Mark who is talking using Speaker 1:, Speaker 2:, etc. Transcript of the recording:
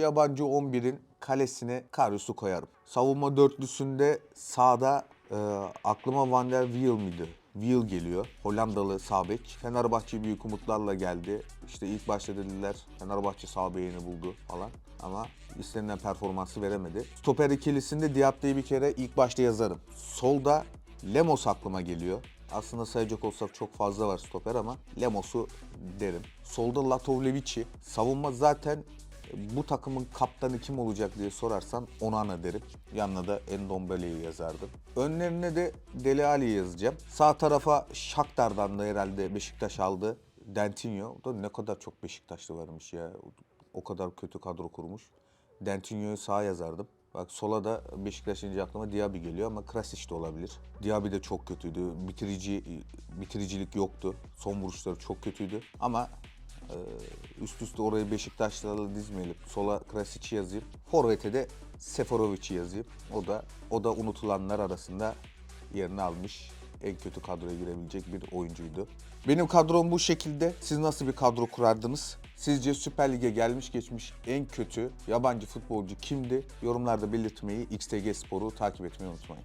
Speaker 1: yabancı 11'in kalesine Karius'u koyarım. Savunma dörtlüsünde sağda e, aklıma Van der Wiel miydi? Wiel geliyor. Hollandalı sağ bek. Fenerbahçe büyük umutlarla geldi. İşte ilk başta dediler Fenerbahçe sağ beğeni buldu falan. Ama istenilen performansı veremedi. Stoper ikilisinde Diabte'yi bir kere ilk başta yazarım. Solda Lemos aklıma geliyor. Aslında sayacak olsak çok fazla var stoper ama Lemos'u derim. Solda Latovlevici. Savunma zaten bu takımın kaptanı kim olacak diye sorarsan Onana derim. Yanına da Endombele'yi yazardım. Önlerine de Dele Alli'yi yazacağım. Sağ tarafa Shakhtar'dan da herhalde Beşiktaş aldı. Dentinho. Da ne kadar çok Beşiktaşlı varmış ya. O kadar kötü kadro kurmuş. Dentinho'yu sağa yazardım. Bak sola da Beşiktaş deyince aklıma Diaby geliyor ama Krasic de olabilir. Diaby de çok kötüydü. Bitirici bitiricilik yoktu. Son vuruşları çok kötüydü. Ama üst üste orayı Beşiktaşlarla dizmeyelim. Sola Krasic'i yazayım. Forvet'e de Seferovic'i yazayım. O da o da unutulanlar arasında yerini almış. En kötü kadroya girebilecek bir oyuncuydu. Benim kadrom bu şekilde. Siz nasıl bir kadro kurardınız? Sizce Süper Lig'e gelmiş geçmiş en kötü yabancı futbolcu kimdi? Yorumlarda belirtmeyi, XTG Spor'u takip etmeyi unutmayın.